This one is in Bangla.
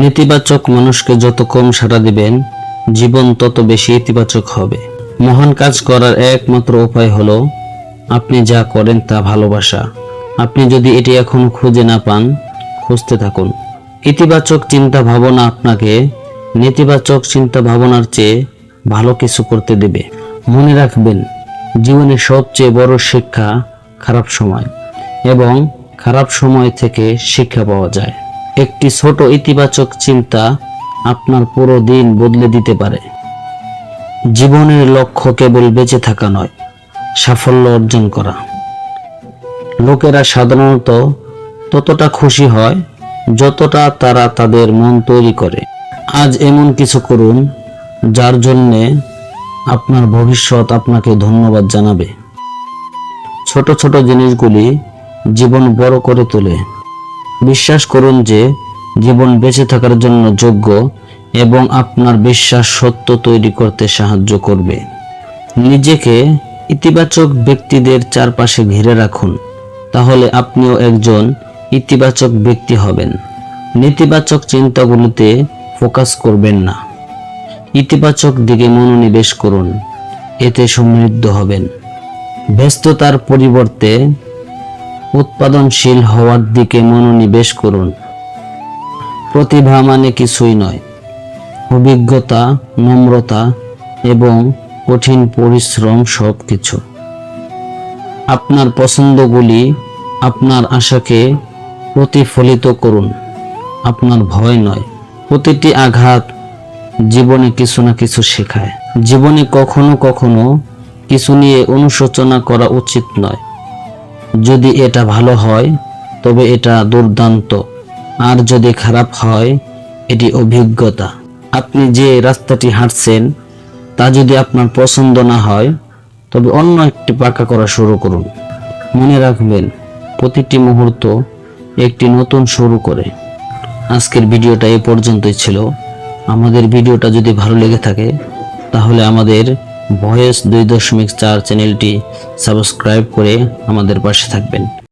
নেতিবাচক মানুষকে যত কম সাড়া দিবেন, জীবন তত বেশি ইতিবাচক হবে। মহান কাজ করার একমাত্র উপায় হলো, আপনি যা করেন তা ভালোবাসা। আপনি যদি এটি এখন খুঁজে না পান, খুঁজতে থাকুন। ইতিবাচক চিন্তা ভাবনা আপনাকে নেতিবাচক চিন্তা ভাবনার চেয়ে ভালো কিছু করতে দেবে। মনে রাখবেন, জীবনের সবচেয়ে বড় শিক্ষা খারাপ সময়, এবং খারাপ সময় থেকে শিক্ষা পাওয়া যায়। একটি ছোট ইতিবাচক চিন্তা আপনার পুরো দিন বদলে দিতে পারে। জীবনের লক্ষ্য কেবল বেঁচে থাকা নয়, সাফল্য অর্জন করা। লোকেরা সাধারণত ততটা খুশি হয় যতটা তারা তাদের মন তৈরি করে। আজ এমন কিছু করুন যার জন্যে আপনার ভবিষ্যৎ আপনাকে ধন্যবাদ জানাবে। ছোট ছোট জিনিসগুলি জীবন বড় করে তোলে। বিশ্বাস করুন যে জীবন বেঁচে থাকার জন্য যোগ্য এবং আপনার বিশ্বাস সত্য তৈরি করতে সাহায্য করবে। নিজেকে ইতিবাচক ব্যক্তিদের চারপাশে ঘিরে রাখুন, তাহলে আপনিও একজন ইতিবাচক ব্যক্তি হবেন। নেতিবাচক চিন্তাগুলোতে ফোকাস করবেন না। ইতিবাচক দিকে মনোনিবেশ করুন, এতে সমৃদ্ধ হবেন। ব্যস্ততার পরিবর্তে উৎপাদনশীল হওয়ার দিকে মনোনিবেশ করুন। প্রতিভা মানে কিছুই নয়। অভিজ্ঞতা, নম্রতা এবং কঠিন পরিশ্রম সব কিছু আপনার পছন্দগুলি আপনার আশাকে প্রতিফলিত করুন। আপনার ভয় নয়। প্রতিটি আঘাত জীবনে কিছু না কিছু শেখায়। জীবনে কখনো কখনো কিছু নিয়ে অনুশোচনা করা উচিত নয়। যদি এটা ভালো হয়, তবে এটা দুর্দান্ত। আর যদি খারাপ হয়, এটি অভিজ্ঞতা। আপনি যে রাস্তাটি হাঁটছেন, তা যদি আপনার পছন্দ না হয়, তবে অন্য একটি পাকা করা শুরু করুন। মনে রাখবেন, প্রতিটি মুহূর্ত একটি নতুন শুরু করে। আজকের ভিডিওটা এ পর্যন্তই ছিল। আমাদের ভিডিওটা যদি ভালো লেগে থাকে, তাহলে আমাদের ভয়েস দুই দশমিক চার চ্যানেলটি সাবস্ক্রাইব করে আমাদের পাশে থাকবেন।